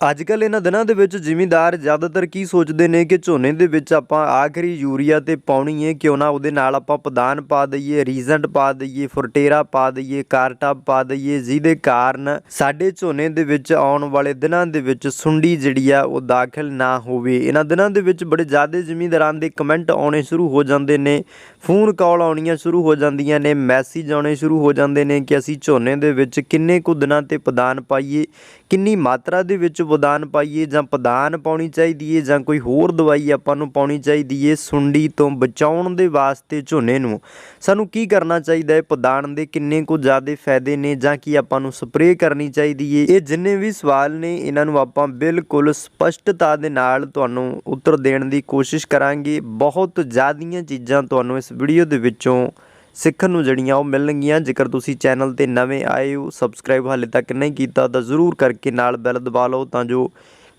ਅੱਜ ਕੱਲ ਇਹਨਾਂ ਦਿਨਾਂ ਦੇ ਵਿੱਚ ਜ਼ਿਮੀਂਦਾਰ ਜ਼ਿਆਦਾਤਰ ਕੀ ਸੋਚਦੇ ਨੇ ਕਿ ਝੋਨੇ ਦੇ ਵਿੱਚ ਆਪਾਂ ਆਖਰੀ ਯੂਰੀਆ ਤੇ ਪਾਉਣੀ ਹੈ ਕਿਉਂ ਨਾ ਉਹਦੇ ਨਾਲ ਆਪਾਂ ਪਦਾਨ ਪਾ ਦਈਏ ਰੀਜ਼ੈਂਟ ਪਾ ਦਈਏ, ਫੋਰਟੇਰਾ ਪਾ ਦਈਏ ਕਾਰਟਾ ਪਾ ਦਈਏ, ਜਿਹਦੇ ਕਾਰਨ ਸਾਡੇ ਝੋਨੇ ਦੇ ਵਿੱਚ ਆਉਣ ਵਾਲੇ ਦਿਨਾਂ ਦੇ ਵਿੱਚ ਸੁੰਡੀ ਜਿਹੜੀ ਆ ਉਹ ਦਾਖਲ ਨਾ ਹੋਵੇ। ਇਹਨਾਂ ਦਿਨਾਂ ਦੇ ਵਿੱਚ ਬੜੇ ਜ਼ਿਆਦਾ ਜ਼ਿਮੀਂਦਾਰਾਂ ਦੇ ਕਮੈਂਟ ਆਉਣੇ ਸ਼ੁਰੂ ਹੋ ਜਾਂਦੇ ਨੇ, ਫੋਨ ਕਾਲ ਆਉਣੀਆਂ ਸ਼ੁਰੂ ਹੋ ਜਾਂਦੀਆਂ ਨੇ, ਮੈਸੇਜ ਆਉਣੇ ਸ਼ੁਰੂ ਹੋ ਜਾਂਦੇ ਨੇ ਕਿ ਅਸੀਂ ਝੋਨੇ ਦੇ ਵਿੱਚ ਕਿੰਨੇ ਕੁ ਦਿਨਾਂ ਤੇ ਪਦਾਨ ਪਾਈਏ, ਕਿੰਨੀ ਮਾਤਰਾ ਦੇ ਵਿੱਚ ਪਦਾਨ ਪਾਈਏ ਜਾਂ ਪਦਾਨ ਪਾਉਣੀ ਚਾਹੀਦੀ ਹੈ ਜਾਂ ਕੋਈ ਹੋਰ ਦਵਾਈ ਆਪਾਂ ਨੂੰ ਪਾਉਣੀ ਚਾਹੀਦੀ ਹੈ ਸੁੰਡੀ ਤੋਂ ਬਚਾਉਣ ਦੇ ਵਾਸਤੇ ਝੋਨੇ ਨੂੰ। ਸਾਨੂੰ ਕੀ ਕਰਨਾ ਚਾਹੀਦਾ ਹੈ ਪਦਾਨ ਦੇ ਕਿੰਨੇ ਕੁ ਜ਼ਿਆਦਾ ਫਾਇਦੇ ਨੇ ਜਾਂ ਕੀ ਆਪਾਂ ਨੂੰ ਸਪਰੇਅ ਕਰਨੀ ਚਾਹੀਦੀ ਹੈ ਇਹ ਜਿੰਨੇ ਵੀ ਸਵਾਲ ਨੇ, ਇਹਨਾਂ ਨੂੰ ਆਪਾਂ ਬਿਲਕੁਲ ਸਪਸ਼ਟਤਾ ਦੇ ਨਾਲ ਤੁਹਾਨੂੰ ਉੱਤਰ ਦੇਣ ਦੀ ਕੋਸ਼ਿਸ਼ ਕਰਾਂਗੇ। ਬਹੁਤ ਜ਼ਿਆਦੀਆਂ ਚੀਜ਼ਾਂ ਤੁਹਾਨੂੰ ਇਸ ਵੀਡੀਓ ਦੇ ਵਿੱਚੋਂ ਸਿੱਖਣ ਨੂੰ ਜਿਹੜੀਆਂ ਉਹ ਮਿਲਣਗੀਆਂ। ਜੇਕਰ ਤੁਸੀਂ ਚੈਨਲ ਤੇ ਨਵੇਂ ਆਏ ਹੋ ਸਬਸਕ੍ਰਾਈਬ ਹਾਲੇ ਤੱਕ ਨਹੀਂ ਕੀਤਾ ਤਾਂ ਜ਼ਰੂਰ ਕਰਕੇ ਨਾਲ ਬੈਲ ਦਬਾ ਲਓ ਤਾਂ ਜੋ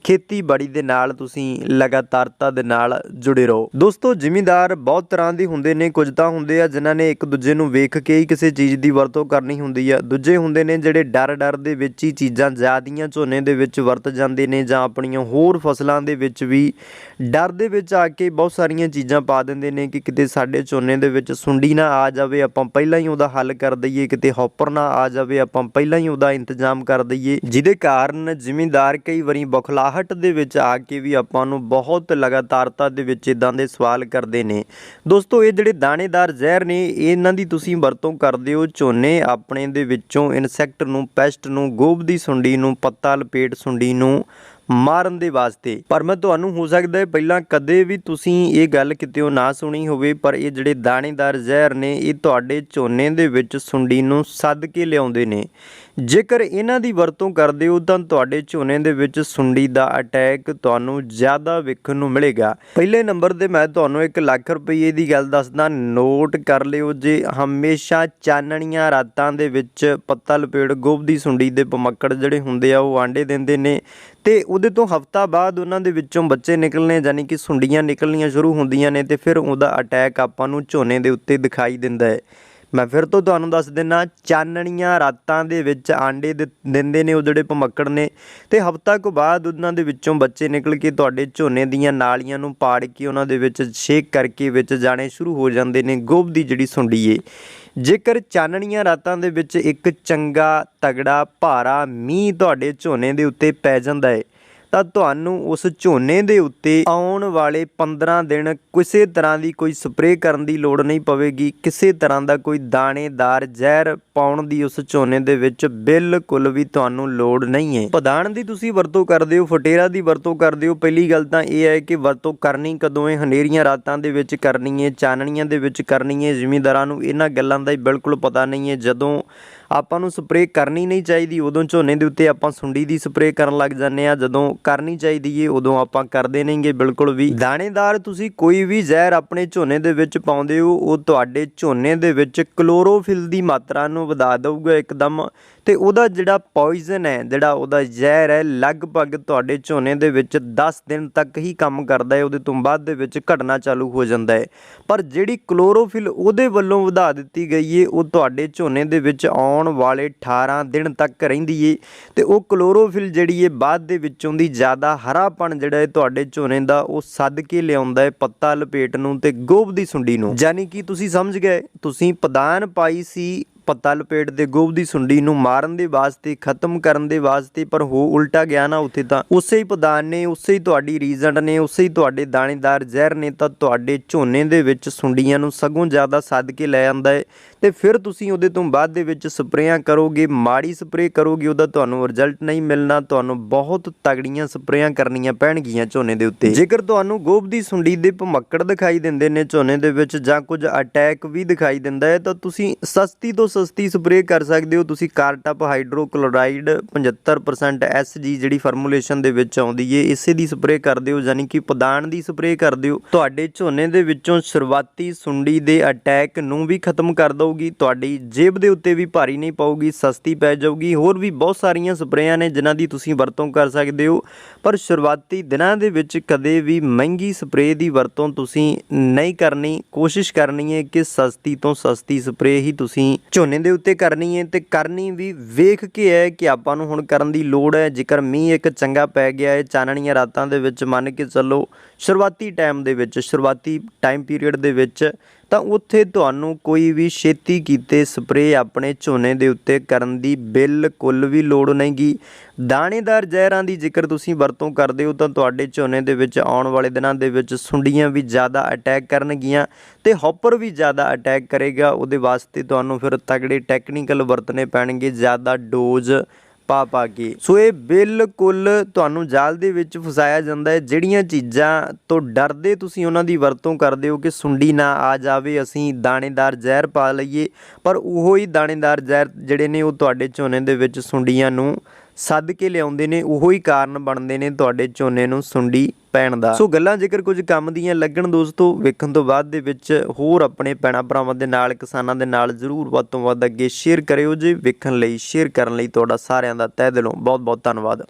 ਖੇਤੀਬਾੜੀ ਦੇ ਨਾਲ ਤੁਸੀਂ ਲਗਾਤਾਰਤਾ ਦੇ ਨਾਲ ਜੁੜੇ ਰਹੋ। ਦੋਸਤੋ, ਜ਼ਿਮੀਂਦਾਰ ਬਹੁਤ ਤਰ੍ਹਾਂ ਦੇ ਹੁੰਦੇ ਨੇ, ਕੁਝ ਤਾਂ ਹੁੰਦੇ ਆ ਜਿਨ੍ਹਾਂ ਨੇ ਇੱਕ ਦੂਜੇ ਨੂੰ ਵੇਖ ਕੇ ਹੀ ਕਿਸੇ ਚੀਜ਼ ਦੀ ਵਰਤੋਂ ਕਰਨੀ ਹੁੰਦੀ ਆ। ਦੂਜੇ ਹੁੰਦੇ ਨੇ ਜਿਹੜੇ ਡਰ ਡਰ ਦੇ ਵਿੱਚ ਹੀ ਚੀਜ਼ਾਂ ਜ਼ਿਆਦੀਆਂ ਝੋਨੇ ਦੇ ਵਿੱਚ ਵਰਤ ਜਾਂਦੇ ਨੇ ਜਾਂ ਆਪਣੀਆਂ ਹੋਰ ਫਸਲਾਂ ਦੇ ਵਿੱਚ ਵੀ ਡਰ ਦੇ ਵਿੱਚ ਆ ਕੇ ਬਹੁਤ ਸਾਰੀਆਂ ਚੀਜ਼ਾਂ ਪਾ ਦਿੰਦੇ ਨੇ ਕਿ ਕਿਤੇ ਸਾਡੇ ਝੋਨੇ ਦੇ ਵਿੱਚ ਸੁੰਡੀ ਨਾ ਆ ਜਾਵੇ, ਆਪਾਂ ਪਹਿਲਾਂ ਹੀ ਉਹਦਾ ਹੱਲ ਕਰ ਦਈਏ, ਕਿਤੇ ਹੌਪਰ ਨਾ ਆ ਜਾਵੇ, ਆਪਾਂ ਪਹਿਲਾਂ ਹੀ ਉਹਦਾ ਇੰਤਜ਼ਾਮ ਕਰ ਦਈਏ। ਜਿਹਦੇ ਕਾਰਨ ਜ਼ਿਮੀਂਦਾਰ ਕਈ ਵਾਰੀ ਬੁਖਲਾਹਟ ਦੇ ਵਿੱਚ ਆ ਕੇ ਵੀ ਆਪਾਂ ਨੂੰ ਬਹੁਤ ਲਗਾਤਾਰਤਾ ਦੇ ਵਿੱਚ ਇਦਾਂ ਦੇ ਸਵਾਲ ਕਰਦੇ ਨੇ। ਦੋਸਤੋ, ਇਹ ਜਿਹੜੇ ਦਾਣੇਦਾਰ ਜ਼ਹਿਰ ਨੇ, ਇਹਨਾਂ ਦੀ ਤੁਸੀਂ ਵਰਤੋਂ ਕਰਦੇ ਹੋ ਝੋਨੇ, ਆਪਣੇ ਦੇ ਵਿੱਚੋਂ ਇਨਸੈਕਟ ਨੂੰ, ਪੈਸਟ ਨੂੰ, ਗੋਭ ਦੀ ਸੁੰਡੀ ਨੂੰ, ਪੱਤਾ, ਲਪੇਟ ਸੁੰਡੀ ਨੂੰ ਮਾਰਨ ਦੇ ਵਾਸਤੇ। ਪਰ ਮੈਂ ਤੁਹਾਨੂੰ ਹੋ ਸਕਦਾ ਹੈ ਪਹਿਲਾਂ ਕਦੇ ਵੀ ਤੁਸੀਂ ਇਹ ਗੱਲ ਕਿਤੇ ਨਾ ਸੁਣੀ ਹੋਵੇ, ਪਰ ਇਹ ਜਿਹੜੇ ਦਾਣੇਦਾਰ ਜ਼ਹਿਰ ਨੇ, ਇਹ ਤੁਹਾਡੇ ਝੋਨੇ ਦੇ ਵਿੱਚ ਸੁੰਡੀ ਨੂੰ ਸੱਦ ਕੇ ਲਿਆਉਂਦੇ ਨੇ। ਜੇਕਰ ਇਹਨਾਂ ਦੀ ਵਰਤੋਂ ਕਰਦੇ ਹੋ, ਤਾਂ ਤੁਹਾਡੇ ਝੋਨੇ ਦੇ ਵਿੱਚ ਸੁੰਡੀ ਦਾ ਅਟੈਕ ਤੁਹਾਨੂੰ ਜ਼ਿਆਦਾ ਵੇਖਣ ਨੂੰ ਮਿਲੇਗਾ। ਪਹਿਲੇ ਨੰਬਰ ਤੇ ਮੈਂ ਤੁਹਾਨੂੰ 1 ਲੱਖ ਰੁਪਏ ਦੀ ਗੱਲ ਦੱਸਦਾ, ਨੋਟ ਕਰ ਲਿਓ ਜੇ ਹਮੇਸ਼ਾ ਚਾਨਣੀਆਂ ਰਾਤਾਂ ਦੇ ਵਿੱਚ ਪੱਤਾ ਲਪੇੜ ਗੋਭ ਦੀ ਸੁੰਡੀ ਦੇ ਪਮੱਕੜ ਜਿਹੜੇ ਹੁੰਦੇ ਆ, ਉਹ ਆਂਡੇ ਦਿੰਦੇ ਨੇ। ਤੇ ਉਹਦੇ ਤੋਂ ਹਫਤਾ ਬਾਅਦ ਉਹਨਾਂ ਦੇ ਵਿੱਚੋਂ ਬੱਚੇ ਨਿਕਲਣੇ ਯਾਨੀ ਕਿ ਸੁੰਡੀਆਂ ਨਿਕਲਣੀਆਂ ਸ਼ੁਰੂ ਹੁੰਦੀਆਂ ਨੇ ਤੇ ਫਿਰ ਉਹਦਾ ਅਟੈਕ ਆਪਾਂ ਨੂੰ ਝੋਨੇ ਦੇ ਉੱਤੇ ਦਿਖਾਈ ਦਿੰਦਾ ਹੈ। ਮੈਂ ਫਿਰ ਤੋਂ ਤੁਹਾਨੂੰ ਦੱਸ ਦਿੰਨਾ, ਚਾਨਣੀਆਂ ਰਾਤਾਂ ਦੇ ਵਿੱਚ ਆਂਡੇ ਦਿ- ਦਿੰਦੇ ਨੇ ਉਹ ਜਿਹੜੇ ਭਮੱਕੜ ਨੇ ਤੇ ਹਫਤਾ ਕੁ ਬਾਅਦ ਉਹਨਾਂ ਦੇ ਵਿੱਚੋਂ ਬੱਚੇ ਨਿਕਲ ਕੇ ਤੁਹਾਡੇ ਝੋਨੇ ਦੀਆਂ ਨਾਲੀਆਂ ਨੂੰ ਪਾੜ ਕੇ ਉਹਨਾਂ ਦੇ ਵਿੱਚ ਛੇਕ ਕਰਕੇ ਵਿੱਚ ਜਾਣੇ ਸ਼ੁਰੂ ਹੋ ਜਾਂਦੇ ਨੇ, ਗੋਭ ਦੀ ਜਿਹੜੀ ਸੁੰਡੀ ਏ। ਜੇਕਰ ਚਾਨਣੀਆਂ ਰਾਤਾਂ ਦੇ ਵਿੱਚ ਇੱਕ ਚੰਗਾ ਤਗੜਾ ਭਾਰਾ ਮੀਂਹ ਤੁਹਾਡੇ ਝੋਨੇ ਦੇ ਉੱਤੇ ਪੈ ਜਾਂਦਾ ਹੈ ਤਾਂ ਤੁਹਾਨੂੰ ਉਸ ਝੋਨੇ ਦੇ ਉੱਤੇ ਆਉਣ ਵਾਲੇ 15 ਦਿਨ ਕਿਸੇ ਤਰ੍ਹਾਂ ਦੀ ਕੋਈ ਸਪਰੇਅ ਕਰਨ ਦੀ ਲੋੜ ਨਹੀਂ ਪਵੇਗੀ। ਕਿਸੇ ਤਰ੍ਹਾਂ ਦਾ ਕੋਈ ਦਾਣੇਦਾਰ ਜ਼ਹਿਰ ਪਾਉਣ ਦੀ ਉਸ ਝੋਨੇ ਦੇ ਵਿੱਚ ਬਿਲਕੁਲ ਵੀ ਤੁਹਾਨੂੰ ਲੋੜ ਨਹੀਂ ਹੈ। ਪਦਾਨ ਦੀ ਤੁਸੀਂ ਵਰਤੋਂ ਕਰਦੇ ਹੋ, ਫਟੇਰਾ ਦੀ ਵਰਤੋਂ ਕਰਦੇ ਹੋ। ਪਹਿਲੀ ਗੱਲ ਤਾਂ ਇਹ ਹੈ ਕਿ ਵਰਤੋਂ ਕਰਨੀ ਕਦੋਂ ਹੈ? ਹਨੇਰੀਆਂ ਰਾਤਾਂ ਦੇ ਵਿੱਚ ਕਰਨੀ ਹੈ, ਚਾਨਣੀਆਂ ਦੇ ਵਿੱਚ ਕਰਨੀ ਹੈ। ਜ਼ਿਮੀਂਦਾਰਾਂ ਨੂੰ ਇਹਨਾਂ ਗੱਲਾਂ ਦਾ ਹੀ ਬਿਲਕੁਲ ਪਤਾ ਨਹੀਂ ਹੈ। ਜਦੋਂ ਆਪਾਂ ਨੂੰ ਸਪਰੇਅ ਕਰਨੀ ਨਹੀਂ ਚਾਹੀਦੀ, ਉਦੋਂ ਝੋਨੇ ਦੇ ਉੱਤੇ ਆਪਾਂ ਸੁੰਡੀ ਦੀ ਸਪਰੇਅ ਕਰਨ ਲੱਗ ਜਾਂਦੇ ਆ ਜਦੋਂ ਕਰਨੀ ਚਾਹੀਦੀ ਏ, ਉਦੋਂ ਆਪਾਂ ਕਰਦੇ ਨਹੀਂਗੇ ਬਿਲਕੁਲ ਵੀ। ਦਾਣੇਦਾਰ, ਤੁਸੀਂ ਕੋਈ ਵੀ ਜ਼ਹਿਰ ਆਪਣੇ ਝੋਨੇ ਦੇ ਵਿੱਚ ਪਾਉਂਦੇ ਹੋ, ਉਹ ਤੁਹਾਡੇ ਝੋਨੇ ਦੇ ਵਿੱਚ ਕਲੋਰੋਫਿਲ ਦੀ ਮਾਤਰਾ ਨੂੰ ਵਧਾ ਦਊਗਾ ਇੱਕਦਮ। ਤੇ ਉਹਦਾ ਜਿਹੜਾ ਪੋਇਜ਼ਨ ਹੈ, ਜਿਹੜਾ ਉਹਦਾ ਜ਼ਹਿਰ ਹੈ, ਲਗਭਗ ਤੁਹਾਡੇ ਝੋਨੇ ਦੇ ਵਿੱਚ 10 ਦਿਨ ਤੱਕ ਹੀ ਕੰਮ ਕਰਦਾ ਹੈ, ਉਹਦੇ ਤੋਂ ਬਾਅਦ ਦੇ ਵਿੱਚ ਘਟਣਾ ਚਾਲੂ ਹੋ ਜਾਂਦਾ ਹੈ। ਪਰ ਜਿਹੜੀ ਕਲੋਰੋਫਿਲ ਉਹਦੇ ਵੱਲੋਂ ਵਧਾ ਦਿੱਤੀ ਗਈ ਏ, ਉਹ ਤੁਹਾਡੇ ਝੋਨੇ ਦੇ ਵਿੱਚ ਆਉਣ ਵਾਲੇ 18 ਦਿਨ ਤੱਕ ਰਹਿੰਦੀ ਏ। ਤੇ ਉਹ ਕਲੋਰੋਫਿਲ ਜਿਹੜੀ ਏ, ਬਾਅਦ ਦੇ ਵਿੱਚੋਂ ਦੀ ਜ਼ਿਆਦਾ ਹਰਾਪਣ ਜਿਹੜਾ ਹੈ ਤੁਹਾਡੇ ਝੋਨੇ ਦਾ, ਉਹ ਸੱਦ ਕੇ ਲਿਆਉਂਦਾ ਹੈ ਪੱਤਾ, ਲਪੇਟ ਨੂੰ ਤੇ ਗੋਬ ਦੀ ਸੁੰਡੀ ਨੂੰ। ਯਾਨੀ ਕਿ ਤੁਸੀਂ ਸਮਝ ਗਏ, ਤੁਸੀਂ ਪਦਾਨ ਪਾਈ ਸੀ ਪੱਤਾ ਲਪੇਟ ਦੇ ਗੋਬ ਦੀ ਸੁੰਡੀ ਨੂੰ ਮਾਰਨ ਦੇ ਵਾਸਤੇ, ਖਤਮ ਕਰਨ ਦੇ ਵਾਸਤੇ, ਪਰ ਹੋ ਉਲਟਾ ਗਿਆ ਨਾ ਉੱਥੇ ਤਾਂ। ਉਸੇ ਹੀ ਪਦਾਨ ਨੇ, ਉਸੇ ਹੀ ਤੁਹਾਡੀ ਰੀਜ਼ਨ ਨੇ, ਉਸੇ ਹੀ ਤੁਹਾਡੇ ਦਾਣੇਦਾਰ ਜ਼ਹਿਰ ਨੇ ਤਾਂ ਤੁਹਾਡੇ ਝੋਨੇ ਦੇ ਵਿੱਚ ਸੁੰਡੀਆਂ ਨੂੰ ਸਗੋਂ ਜ਼ਿਆਦਾ ਸੱਦ ਕੇ ਲੈ ਆਂਦਾ ਹੈ ਤੇ ਫਿਰ ਤੁਸੀਂ ਉਹਦੇ ਤੋਂ ਬਾਅਦ ਦੇ ਵਿੱਚ ਸਪਰੇਆਂ ਕਰੋਗੇ, ਮਾੜੀ ਸਪਰੇਅ ਕਰੋਗੇ, ਉਹਦਾ ਤੁਹਾਨੂੰ ਰਿਜ਼ਲਟ ਨਹੀਂ ਮਿਲਣਾ, ਤੁਹਾਨੂੰ ਬਹੁਤ ਤਗੜੀਆਂ ਸਪਰੇਆਂ ਕਰਨੀਆਂ ਪੈਣਗੀਆਂ ਝੋਨੇ ਦੇ ਉੱਤੇ। ਜੇਕਰ ਤੁਹਾਨੂੰ ਗੋਬ ਦੀ ਸੁੰਡੀ ਦੇ ਭਮੱਕੜ ਦਿਖਾਈ ਦਿੰਦੇ ਨੇ ਝੋਨੇ ਦੇ ਵਿੱਚ ਜਾਂ ਕੁਝ ਅਟੈਕ ਵੀ ਦਿਖਾਈ ਦਿੰਦਾ ਹੈ ਤਾਂ ਤੁਸੀਂ ਸਸਤੀ ਤੋਂ ਸਸਤੀ ਸਪਰੇਅ ਕਰ ਸਕਦੇ ਹੋ। ਤੁਸੀਂ ਕਾਰਟਪ ਹਾਈਡਰੋਕਲੋਰਾਈਡ 75% SG ਜਿਹੜੀ ਫਾਰਮੂਲੇਸ਼ਨ ਦੇ ਵਿੱਚ ਆਉਂਦੀ ਏ, ਇਸੇ ਦੀ ਸਪਰੇਅ ਕਰਦੇ ਹੋ, ਯਾਨੀ ਕਿ ਪਦਾਨ ਦੀ ਸਪਰੇਅ ਕਰਦੇ ਹੋ। ਤੁਹਾਡੇ ਝੋਨੇ ਦੇ ਵਿੱਚੋਂ ਸ਼ੁਰੂਆਤੀ ਸੁੰਡੀ ਦੇ ਅਟੈਕ ਨੂੰ ਵੀ ਖਤਮ ਕਰ ਦਊਗੀ। ਤੁਹਾਡੀ ਜੇਬ ਦੇ ਉੱਤੇ ਵੀ ਭਾਰੀ ਨਹੀਂ ਪਾਊਗੀ, ਸਸਤੀ ਪੈ ਜਾਊਗੀ। ਹੋਰ ਵੀ ਬਹੁਤ ਸਾਰੀਆਂ ਸਪਰੇਆਂ ਨੇ ਜਿਨ੍ਹਾਂ ਦੀ ਤੁਸੀਂ ਵਰਤੋਂ ਕਰ ਸਕਦੇ ਹੋ। ਪਰ ਸ਼ੁਰੂਆਤੀ ਦਿਨਾਂ ਦੇ ਵਿੱਚ ਕਦੇ ਵੀ ਮਹਿੰਗੀ ਸਪਰੇਅ ਦੀ ਵਰਤੋਂ ਤੁਸੀਂ ਨਹੀਂ ਕਰਨੀ। ਕੋਸ਼ਿਸ਼ ਕਰਨੀ ਹੈ ਕਿ ਸਸਤੀ ਤੋਂ ਸਸਤੀ ਸਪਰੇਅ ਹੀ ਤੁਸੀਂ ਝੋਨੇ ਦੇ ਉੱਤੇ ਕਰਨੀ ਹੈ ਤੇ ਕਰਨੀ ਵੀ ਵੇਖ ਕੇ ਹੈ ਕਿ ਆਪਾਂ ਨੂੰ ਹੁਣ ਕਰਨ ਦੀ ਲੋੜ ਹੈ। ਜੇਕਰ ਮੀਂਹ ਇੱਕ ਚੰਗਾ ਪੈ ਗਿਆ ਹੈ ਚਾਨਣੀਆਂ ਰਾਤਾਂ ਦੇ ਵਿੱਚ ਮੰਨ ਕੇ ਚੱਲੋ, ਸ਼ੁਰੂਆਤੀ ਟਾਈਮ ਦੇ ਵਿੱਚ, ਸ਼ੁਰੂਆਤੀ ਟਾਈਮ ਪੀਰੀਅਡ ਦੇ ਵਿੱਚ ਤਾਂ ਉੱਥੇ ਤੁਹਾਨੂੰ ਕੋਈ ਵੀ ਛੇਤੀ ਕੀਤੇ ਸਪਰੇਅ ਆਪਣੇ ਝੋਨੇ ਦੇ ਉੱਤੇ ਕਰਨ ਦੀ ਬਿਲਕੁਲ ਵੀ ਲੋੜ ਨਹੀਂਗੀ। ਦਾਣੇਦਾਰ ਜ਼ਹਿਰਾਂ ਦੀ ਜੇਕਰ ਤੁਸੀਂ ਵਰਤੋਂ ਕਰਦੇ ਹੋ ਤਾਂ ਤੁਹਾਡੇ ਝੋਨੇ ਦੇ ਵਿੱਚ ਆਉਣ ਵਾਲੇ ਦਿਨਾਂ ਦੇ ਵਿੱਚ ਸੁੰਡੀਆਂ ਵੀ ਜ਼ਿਆਦਾ ਅਟੈਕ ਕਰਨਗੀਆਂ ਤੇ ਹੌਪਰ ਵੀ ਜ਼ਿਆਦਾ ਅਟੈਕ ਕਰੇਗਾ। ਉਹਦੇ ਵਾਸਤੇ ਤੁਹਾਨੂੰ ਫਿਰ ਤਗੜੇ ਟੈਕਨੀਕਲ ਵਰਤਨੇ ਪੈਣਗੇ, ਜ਼ਿਆਦਾ ਡੋਜ਼ ਪਾ ਪਾ ਕੇ। ਸੋ ਇਹ ਬਿਲਕੁਲ ਤੁਹਾਨੂੰ ਜਾਲ ਦੇ ਵਿੱਚ ਫਸਾਇਆ ਜਾਂਦਾ ਹੈ। ਜਿਹੜੀਆਂ ਚੀਜ਼ਾਂ ਤੋਂ ਡਰਦੇ ਤੁਸੀਂ ਉਹਨਾਂ ਦੀ ਵਰਤੋਂ ਕਰਦੇ ਹੋ ਕਿ ਸੁੰਡੀ ਨਾ ਆ ਜਾਵੇ, ਅਸੀਂ ਦਾਣੇਦਾਰ ਜ਼ਹਿਰ ਪਾ ਲਈਏ। ਪਰ ਉਹੋ ਹੀ ਦਾਣੇਦਾਰ ਜ਼ਹਿਰ ਜਿਹੜੇ ਨੇ, ਉਹ ਤੁਹਾਡੇ ਝੋਨੇ ਦੇ ਵਿੱਚ ਸੁੰਡੀਆਂ ਨੂੰ ਸੱਦ ਕੇ ਲਿਆਉਂਦੇ ਨੇ। ਉਹੋ ਹੀ ਕਾਰਨ ਬਣਦੇ ਨੇ ਤੁਹਾਡੇ ਝੋਨੇ ਨੂੰ ਸੁੰਡੀ ਪੈਣ ਦਾ। ਸੋ ਗੱਲਾਂ ਜੇਕਰ ਕੁਝ ਕੰਮ ਦੀਆਂ ਲੱਗਣ ਦੋਸਤੋ, ਵੇਖਣ ਤੋਂ ਬਾਅਦ ਦੇ ਵਿੱਚ ਹੋਰ ਆਪਣੇ ਪੈਣਾ ਭਰਾਵਾਂ ਦੇ ਨਾਲ, ਕਿਸਾਨਾਂ ਦੇ ਨਾਲ ਜ਼ਰੂਰ ਵੱਧ ਤੋਂ ਵੱਧ ਅੱਗੇ ਸ਼ੇਅਰ ਕਰਿਓ ਜੀ। ਵੇਖਣ ਲਈ ਸ਼ੇਅਰ ਕਰਨ ਲਈ ਤੁਹਾਡਾ ਸਾਰਿਆਂ ਦਾ ਤਹਿ ਦਿਲੋਂ ਬਹੁਤ ਬਹੁਤ ਧੰਨਵਾਦ।